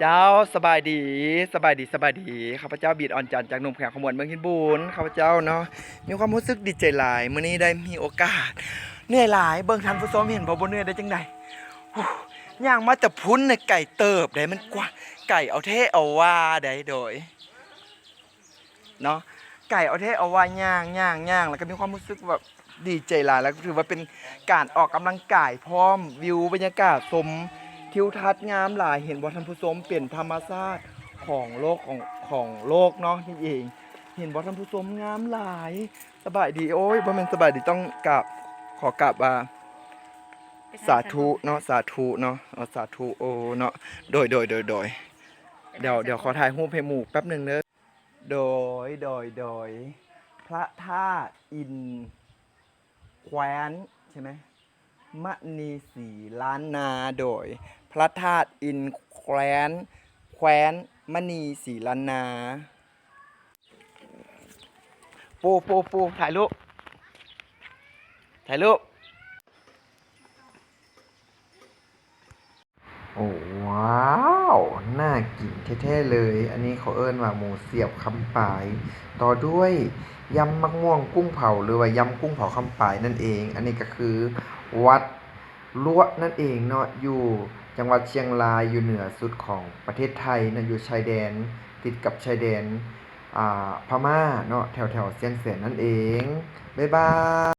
เจ้าสบายดีสบายดีสบายดีข้าพเจ้าบีดออนจันจากหนุ่มแขกขมวดเมืองหินบูนข้าพเจ้าเนาะมีความรู้สึกดีใจหลายเมื้อนี้ได้มีโอกาสเหนื่อยหลายเบิ่งทันผู้ชมเห็นบ่บ่เหนื่อยได้จังไดย่างมาแต่พุ้นในไก่เติบได้มันกว่า ไก่เอาเทเอาว่าได้โดยเนาะไก่เอาเทเอาว่าย่างย่างย่างแล้วก็มีความรู้สึกแบบดีใจหลายแล้วก็ถือว่าเป็นการออกกำลังกายพร้อมวิวบรรยากาศชม ทิวทัศน์งามหลายเห็นว่าท่านผู้ชมเปลี่ยนธรรมชาติของโลกของของโลกเนาะนี่เอง เห็นว่าท่านผู้ชมงามหลายสบายดีโอ้ยบ่แม่นสบายดีต้องกราบขอกราบว่าสาธุเนาะสาธุเนาะเอาสาธุโอเนาะโดยโดยโดยโดยเดี๋ยวเดี๋ยวขอถ่ายรูปให้หมู่แป๊บหนึ่งเนอะโดยโดยโดยพระธาตุอินแคว้นใช่ไหมมณีสีล้านนาโดย พระธาตุอินแคว้น แคว้นมณีสีลานา ปูปูปูถ่ายรูป ถ่ายรูป โอ้ว้าว น่ากินแท้ๆเลย อันนี้เขาเอิ้นว่าหมูเสียบคำปาย ต่อด้วยยำมักม่วงกุ้งเผาหรือว่ายำกุ้งเผาคำปายนั่นเอง อันนี้ก็คือวัดลวนั่นเองเนาะอยู่ จังหวัดเชียงรายอยู่เหนือสุดของประเทศไทยนะอยู่ชายแดนติดกับชายแดนอ่าพม่าเนาะแถวแถวเซียงเสนนั่นเอง บ๊ายบาย